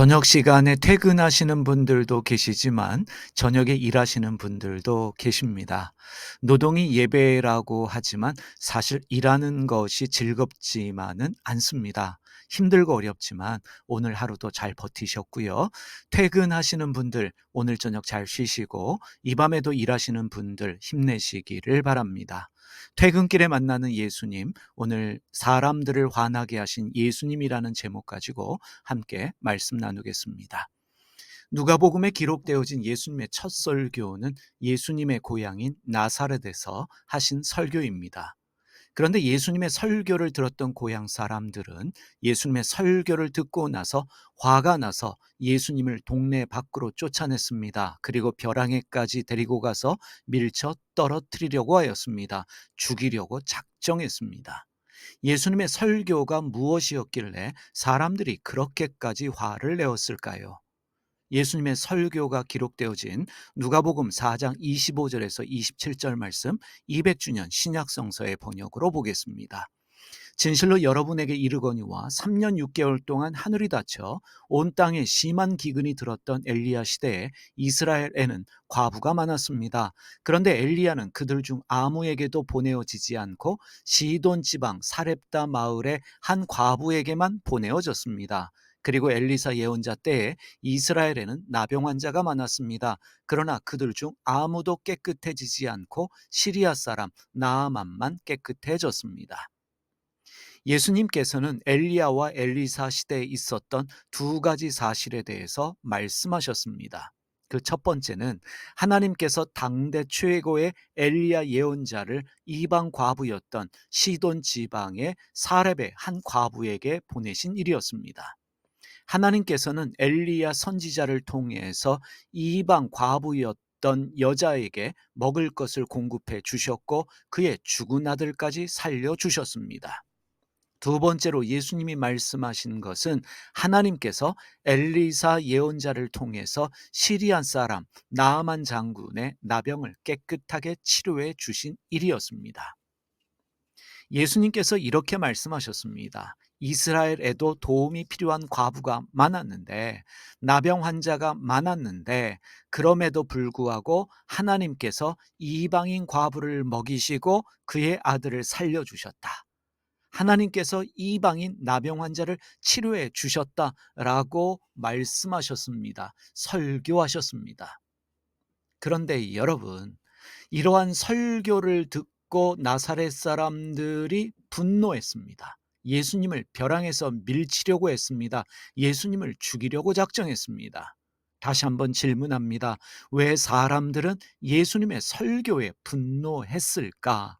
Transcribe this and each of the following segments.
저녁 시간에 퇴근하시는 분들도 계시지만 저녁에 일하시는 분들도 계십니다. 노동이 예배라고 하지만 사실 일하는 것이 즐겁지만은 않습니다. 힘들고 어렵지만 오늘 하루도 잘 버티셨고요. 퇴근하시는 분들 오늘 저녁 잘 쉬시고 이 밤에도 일하시는 분들 힘내시기를 바랍니다. 퇴근길에 만나는 예수님, 오늘 사람들을 화나게 하신 예수님이라는 제목 가지고 함께 말씀 나누겠습니다. 누가복음에 기록되어진 예수님의 첫 설교는 예수님의 고향인 나사렛에서 하신 설교입니다. 그런데 예수님의 설교를 들었던 고향 사람들은 예수님의 설교를 듣고 나서 화가 나서 예수님을 동네 밖으로 쫓아냈습니다. 그리고 벼랑에까지 데리고 가서 밀쳐 떨어뜨리려고 하였습니다. 죽이려고 작정했습니다. 예수님의 설교가 무엇이었길래 사람들이 그렇게까지 화를 내었을까요? 예수님의 설교가 기록되어진 누가복음 4장 25절에서 27절 말씀 200주년 신약성서의 번역으로 보겠습니다. 진실로 여러분에게 이르거니와 3년 6개월 동안 하늘이 닫혀 온 땅에 심한 기근이 들었던 엘리야 시대에 이스라엘에는 과부가 많았습니다. 그런데 엘리야는 그들 중 아무에게도 보내어지지 않고 시돈 지방 사렙다 마을의 한 과부에게만 보내어졌습니다. 그리고 엘리사 예언자 때에 이스라엘에는 나병 환자가 많았습니다. 그러나 그들 중 아무도 깨끗해지지 않고 시리아 사람 나아만만 깨끗해졌습니다. 예수님께서는 엘리야와 엘리사 시대에 있었던 두 가지 사실에 대해서 말씀하셨습니다. 그 첫 번째는 하나님께서 당대 최고의 엘리야 예언자를 이방 과부였던 시돈 지방의 사렙의 한 과부에게 보내신 일이었습니다. 하나님께서는 엘리야 선지자를 통해서 이방 과부였던 여자에게 먹을 것을 공급해 주셨고 그의 죽은 아들까지 살려 주셨습니다. 두 번째로 예수님이 말씀하신 것은 하나님께서 엘리사 예언자를 통해서 시리안 사람 나아만 장군의 나병을 깨끗하게 치료해 주신 일이었습니다. 예수님께서 이렇게 말씀하셨습니다. 이스라엘에도 도움이 필요한 과부가 많았는데 나병 환자가 많았는데 그럼에도 불구하고 하나님께서 이방인 과부를 먹이시고 그의 아들을 살려 주셨다. 하나님께서 이방인 나병 환자를 치료해 주셨다라고 말씀하셨습니다. 설교하셨습니다. 그런데 여러분, 이러한 설교를 듣고 나사렛 사람들이 분노했습니다. 예수님을 벼랑에서 밀치려고 했습니다. 예수님을 죽이려고 작정했습니다. 다시 한번 질문합니다. 왜 사람들은 예수님의 설교에 분노했을까?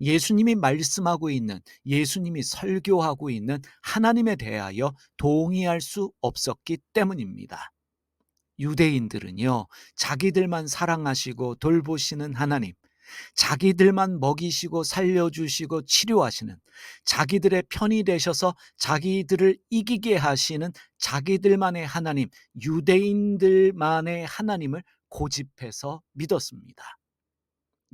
예수님이 말씀하고 있는, 예수님이 설교하고 있는 하나님에 대하여 동의할 수 없었기 때문입니다. 유대인들은요, 자기들만 사랑하시고 돌보시는 하나님, 자기들만 먹이시고 살려주시고 치료하시는 자기들의 편이 되셔서 자기들을 이기게 하시는 자기들만의 하나님, 유대인들만의 하나님을 고집해서 믿었습니다.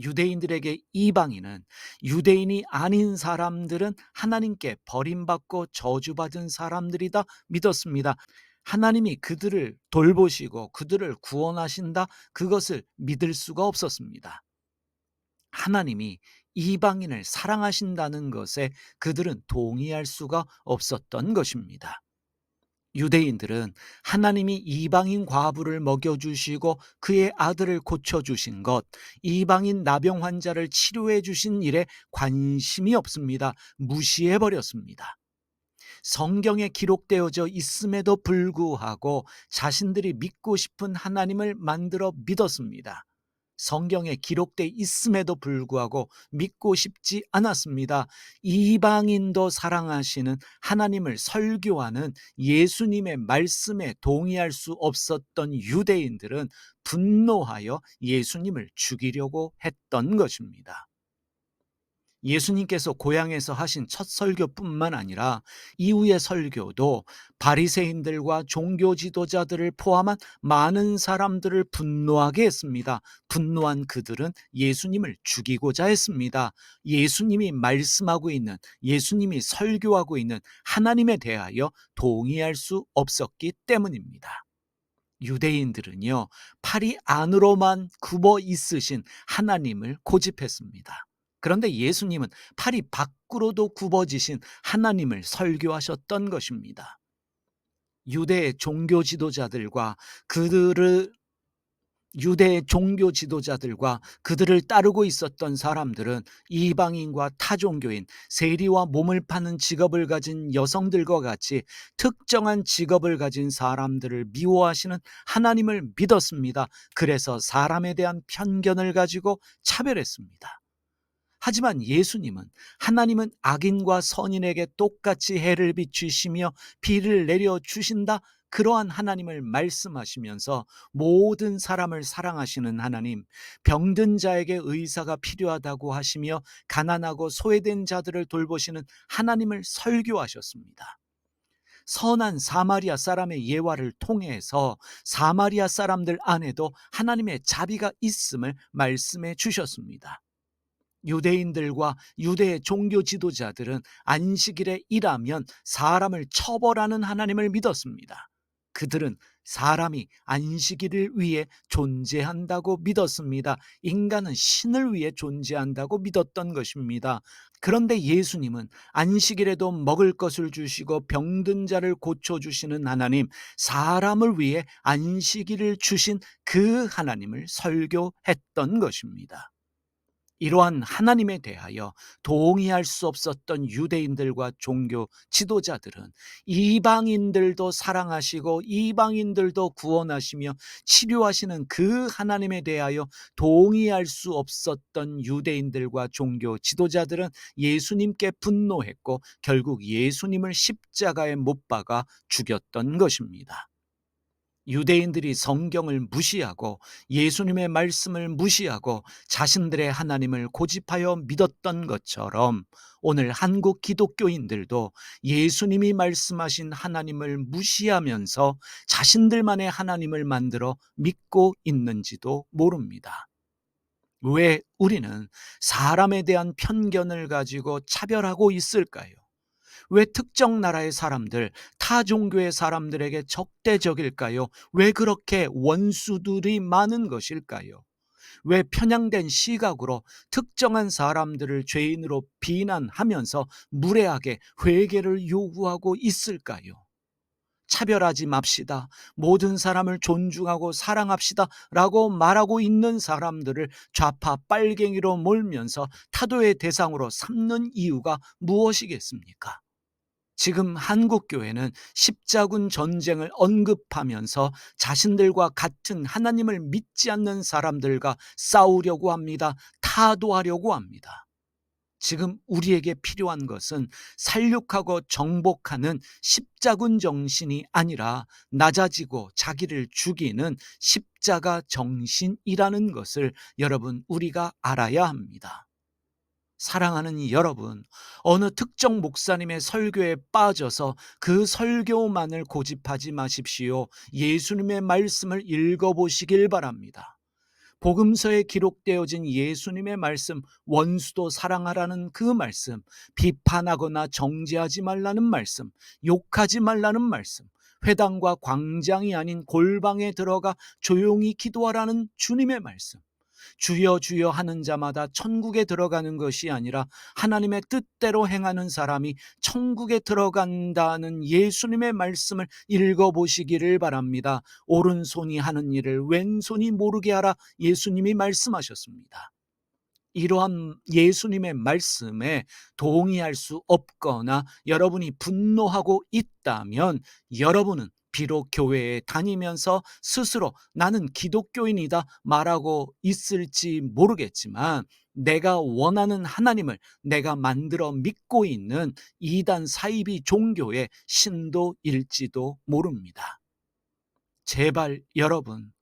유대인들에게 이방인은 유대인이 아닌 사람들은 하나님께 버림받고 저주받은 사람들이다 믿었습니다. 하나님이 그들을 돌보시고 그들을 구원하신다 그것을 믿을 수가 없었습니다. 하나님이 이방인을 사랑하신다는 것에 그들은 동의할 수가 없었던 것입니다. 유대인들은 하나님이 이방인 과부를 먹여주시고 그의 아들을 고쳐주신 것, 이방인 나병 환자를 치료해 주신 일에 관심이 없습니다. 무시해버렸습니다. 성경에 기록되어져 있음에도 불구하고 자신들이 믿고 싶은 하나님을 만들어 믿었습니다. 성경에 기록돼 있음에도 불구하고 믿고 싶지 않았습니다. 이방인도 사랑하시는 하나님을 설교하는 예수님의 말씀에 동의할 수 없었던 유대인들은 분노하여 예수님을 죽이려고 했던 것입니다. 예수님께서 고향에서 하신 첫 설교뿐만 아니라 이후의 설교도 바리새인들과 종교 지도자들을 포함한 많은 사람들을 분노하게 했습니다. 분노한 그들은 예수님을 죽이고자 했습니다. 예수님이 말씀하고 있는 예수님이 설교하고 있는 하나님에 대하여 동의할 수 없었기 때문입니다. 유대인들은요, 팔이 안으로만 굽어 있으신 하나님을 고집했습니다. 그런데 예수님은 팔이 밖으로도 굽어지신 하나님을 설교하셨던 것입니다. 유대 종교 지도자들과 그들을 유대 종교 지도자들과 그들을 따르고 있었던 사람들은 이방인과 타종교인, 세리와 몸을 파는 직업을 가진 여성들과 같이 특정한 직업을 가진 사람들을 미워하시는 하나님을 믿었습니다. 그래서 사람에 대한 편견을 가지고 차별했습니다. 하지만 예수님은 하나님은 악인과 선인에게 똑같이 해를 비추시며 비를 내려 주신다. 그러한 하나님을 말씀하시면서 모든 사람을 사랑하시는 하나님, 병든 자에게 의사가 필요하다고 하시며 가난하고 소외된 자들을 돌보시는 하나님을 설교하셨습니다. 선한 사마리아 사람의 예화를 통해서 사마리아 사람들 안에도 하나님의 자비가 있음을 말씀해 주셨습니다. 유대인들과 유대 종교 지도자들은 안식일에 일하면 사람을 처벌하는 하나님을 믿었습니다. 그들은 사람이 안식일을 위해 존재한다고 믿었습니다. 인간은 신을 위해 존재한다고 믿었던 것입니다. 그런데 예수님은 안식일에도 먹을 것을 주시고 병든 자를 고쳐주시는 하나님, 사람을 위해 안식일을 주신 그 하나님을 설교했던 것입니다. 이러한 하나님에 대하여 동의할 수 없었던 유대인들과 종교 지도자들은 이방인들도 사랑하시고 이방인들도 구원하시며 치료하시는 그 하나님에 대하여 동의할 수 없었던 유대인들과 종교 지도자들은 예수님께 분노했고 결국 예수님을 십자가에 못 박아 죽였던 것입니다. 유대인들이 성경을 무시하고 예수님의 말씀을 무시하고 자신들의 하나님을 고집하여 믿었던 것처럼 오늘 한국 기독교인들도 예수님이 말씀하신 하나님을 무시하면서 자신들만의 하나님을 만들어 믿고 있는지도 모릅니다. 왜 우리는 사람에 대한 편견을 가지고 차별하고 있을까요? 왜 특정 나라의 사람들, 타 종교의 사람들에게 적대적일까요? 왜 그렇게 원수들이 많은 것일까요? 왜 편향된 시각으로 특정한 사람들을 죄인으로 비난하면서 무례하게 회개를 요구하고 있을까요? 차별하지 맙시다. 모든 사람을 존중하고 사랑합시다. 라고 말하고 있는 사람들을 좌파 빨갱이로 몰면서 타도의 대상으로 삼는 이유가 무엇이겠습니까? 지금 한국 교회는 십자군 전쟁을 언급하면서 자신들과 같은 하나님을 믿지 않는 사람들과 싸우려고 합니다. 타도하려고 합니다. 지금 우리에게 필요한 것은 살육하고 정복하는 십자군 정신이 아니라 낮아지고 자기를 죽이는 십자가 정신이라는 것을 여러분 우리가 알아야 합니다. 사랑하는 여러분, 어느 특정 목사님의 설교에 빠져서 그 설교만을 고집하지 마십시오. 예수님의 말씀을 읽어보시길 바랍니다. 복음서에 기록되어진 예수님의 말씀, 원수도 사랑하라는 그 말씀, 비판하거나 정죄하지 말라는 말씀, 욕하지 말라는 말씀, 회당과 광장이 아닌 골방에 들어가 조용히 기도하라는 주님의 말씀, 주여 주여 하는 자마다 천국에 들어가는 것이 아니라 하나님의 뜻대로 행하는 사람이 천국에 들어간다는 예수님의 말씀을 읽어보시기를 바랍니다. 오른손이 하는 일을 왼손이 모르게 하라 예수님이 말씀하셨습니다. 이러한 예수님의 말씀에 동의할 수 없거나 여러분이 분노하고 있다면 여러분은 비록 교회에 다니면서 스스로 나는 기독교인이다 말하고 있을지 모르겠지만 내가 원하는 하나님을 내가 만들어 믿고 있는 이단 사이비 종교의 신도일지도 모릅니다. 제발 여러분,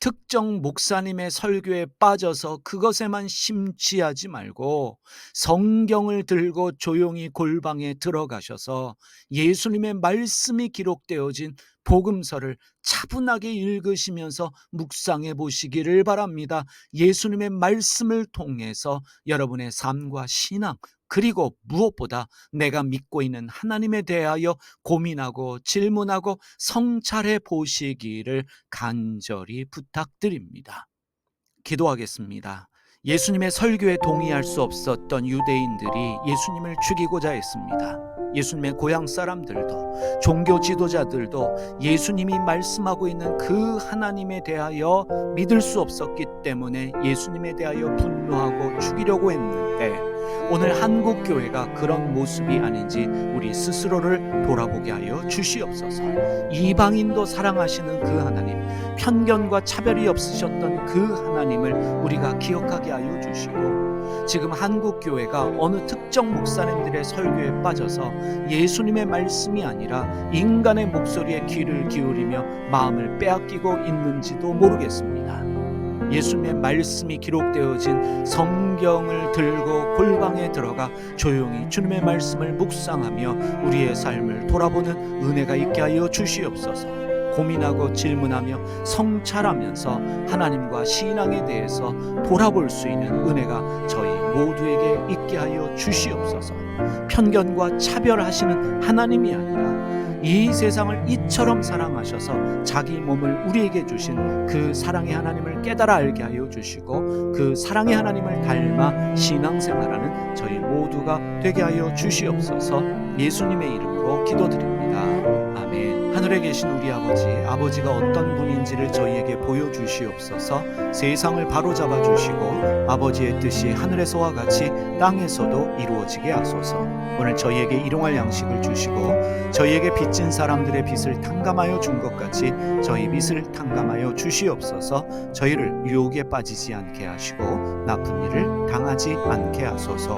특정 목사님의 설교에 빠져서 그것에만 심취하지 말고 성경을 들고 조용히 골방에 들어가셔서 예수님의 말씀이 기록되어진 복음서를 차분하게 읽으시면서 묵상해 보시기를 바랍니다. 예수님의 말씀을 통해서 여러분의 삶과 신앙, 그리고 무엇보다 내가 믿고 있는 하나님에 대하여 고민하고 질문하고 성찰해 보시기를 간절히 부탁드립니다. 기도하겠습니다. 예수님의 설교에 동의할 수 없었던 유대인들이 예수님을 죽이고자 했습니다. 예수님의 고향 사람들도 종교 지도자들도 예수님이 말씀하고 있는 그 하나님에 대하여 믿을 수 없었기 때문에 예수님에 대하여 분노하고 죽이려고 했는데 오늘 한국 교회가 그런 모습이 아닌지 우리 스스로를 돌아보게 하여 주시옵소서. 이방인도 사랑하시는 그 하나님, 편견과 차별이 없으셨던 그 하나님을 우리가 기억하게 하여 주시고 지금 한국 교회가 어느 특정 목사님들의 설교에 빠져서 예수님의 말씀이 아니라 인간의 목소리에 귀를 기울이며 마음을 빼앗기고 있는지도 모르겠습니다. 예수님의 말씀이 기록되어진 성경을 들고 골방에 들어가 조용히 주님의 말씀을 묵상하며 우리의 삶을 돌아보는 은혜가 있게 하여 주시옵소서. 고민하고 질문하며 성찰하면서 하나님과 신앙에 대해서 돌아볼 수 있는 은혜가 저희 모두에게 있게 하여 주시옵소서. 편견과 차별하시는 하나님이 아니라 이 세상을 이처럼 사랑하셔서 자기 몸을 우리에게 주신 그 사랑의 하나님을 깨달아 알게 하여 주시고 그 사랑의 하나님을 닮아 신앙생활하는 저희 모두가 되게 하여 주시옵소서 예수님의 이름으로 기도드립니다. 아멘. 하늘에 계신 우리 아버지, 아버지가 어떤 분인지를 저희에게 보여주시옵소서. 세상을 바로잡아 주시고 아버지의 뜻이 하늘에서와 같이 땅에서도 이루어지게 하소서. 오늘 저희에게 일용할 양식을 주시고 저희에게 빚진 사람들의 빚을 탕감하여 준 것 같이 저희 빚을 탕감하여 주시옵소서. 저희를 유혹에 빠지지 않게 하시고 나쁜 일을 당하지 않게 하소서